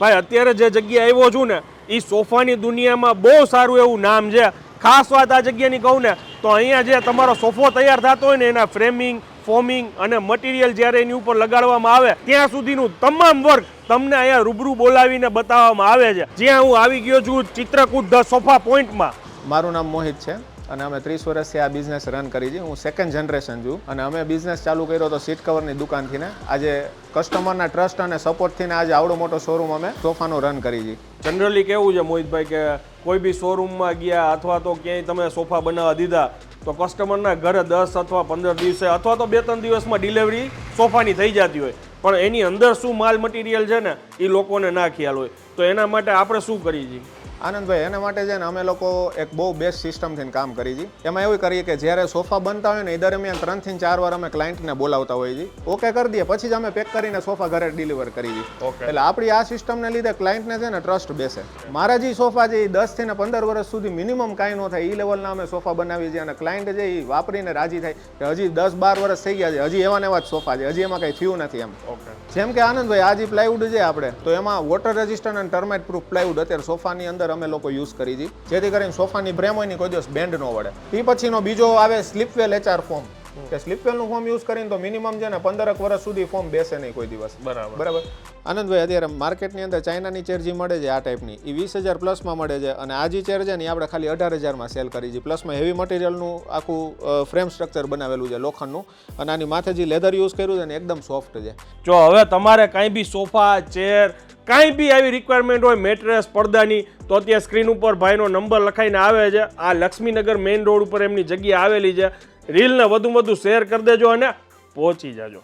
ભાઈ, અત્યારે જે જગ્યાએ આવ્યો છું ને એ સોફાની દુનિયામાં બહુ સારું એવું નામ છે. ખાસ વાત આ જગ્યાની કહું ને, તો અહીંયા જે તમારો સોફો તૈયાર થતો હોય ને, એના ફ્રેમિંગ, ફોમિંગ અને મટીરિયલ જ્યારે એની ઉપર લગાડવામાં આવે, ત્યાં સુધીનું તમામ વર્ક તમને અહીંયા રૂબરૂ બોલાવીને બતાવવામાં આવે છે. જ્યાં હું આવી ગયો છું ચિત્રકૂટ ધ સોફા પોઈન્ટમાં. મારું નામ મોહિત છે. અને અમે ત્રીસ વર્ષથી આ બિઝનેસ રન કરી છે. હું સેકન્ડ જનરેશન છું. અને અમે બિઝનેસ ચાલુ કર્યો તો સીટ કવરની દુકાનથી ને આજે કસ્ટમરના ટ્રસ્ટ અને સપોર્ટથી ને આજે આવડો મોટો શોરૂમ અમે સોફાનો રન કરી છે. જનરલી કેવું છે મોહિતભાઈ કે કોઈ બી શોરૂમમાં ગયા અથવા તો ક્યાંય તમે સોફા બનાવવા દીધા, તો કસ્ટમરના ઘરે દસ અથવા પંદર દિવસે અથવા તો બે ત્રણ દિવસમાં ડિલિવરી સોફાની થઈ જતી હોય. પણ એની અંદર શું માલ મટીરિયલ છે ને, એ લોકોને ના ખ્યાલ હોય. તો એના માટે આપણે શું કરીએ છીએ આનંદભાઈ એના માટે છે ને અમે લોકો એક બહુ બેસ્ટ સિસ્ટમથી કામ કરી છે. એમાં એવું કરીએ કે જ્યારે સોફા બનતા હોય ને એ દરમિયાન ત્રણથી ચાર વાર અમે ક્લાયન્ટને બોલાવતા હોઈએ છીએ. ઓકે કરી દઈએ પછી જ અમે પેક કરીને સોફા ઘરે ડિલિવર કરી દઈએ એટલે આપણી આ સિસ્ટમને લીધે ક્લાયન્ટને છે ને ટ્રસ્ટ બેસે. મારા જે સોફા છે એ દસથી ને પંદર વર્ષ સુધી મિનિમમ કાંઈ ન થાય. એ લેવલના અમે સોફા બનાવીએ છીએ અને ક્લાયન્ટ છે એ વાપરીને રાજી થાય. કે હજી દસ બાર વર્ષ થઈ ગયા છે. હજી એવા ને એવા જ સોફા છે. હજી એમાં કંઈ થયું નથી એમ. ઓકે જેમ કે આનંદભાઈ આ જે પ્લાયવુડ છે આપણે. તો એમાં વોટર રેઝિસ્ટન્ટ અને ટર્માઇટ પ્રૂફ પ્લાયવુડ અત્યારે સોફાની અંદર અમે લોકો યુઝ કરી છે. જેથી કરીને સોફાની ફ્રેમ હોય ને કોઈ દિવસ બેન્ડ ન વળે. એ પછીનો બીજો આવે સ્લીપવેલ એચઆર ફોર્મ કે સ્લીપવેલનું ફોર્મ યુઝ કરીને તો મિનિમમ છે ને પંદરક વર્ષ સુધી ફોર્મ બેસે નહીં કોઈ દિવસ. બરાબર. બરાબર? આનંદભાઈ અત્યારે માર્કેટની અંદર ચાઇનાની ચેર જે મળે છે આ ટાઈપની એ વીસ હજાર પ્લસમાં મળે છે અને આ જે ચેર છે ને એ આપણે ખાલી અઢાર હજારમાં સેલ કરી છે. પ્લસમાં હેવી મટીરિયલનું આખું ફ્રેમ સ્ટ્રક્ચર બનાવેલું છે લોખંડનું. અને આની માથે જે લેધર યુઝ કર્યું છે ને એકદમ સોફ્ટ છે. જો હવે તમારે કાંઈ બી સોફા ચેર કાંઈ બી આવી રિક્વાયરમેન્ટ હોય મેટ્રેસ પડદાની, તો અત્યારે સ્ક્રીન ઉપર ભાઈનો નંબર લખાઈને આવે છે. આ લક્ષ્મીનગર મેઇન રોડ ઉપર એમની જગ્યા આવેલી છે. રીલને વધુ વધુ શેર કરી દેજો અને પહોંચી જાજો.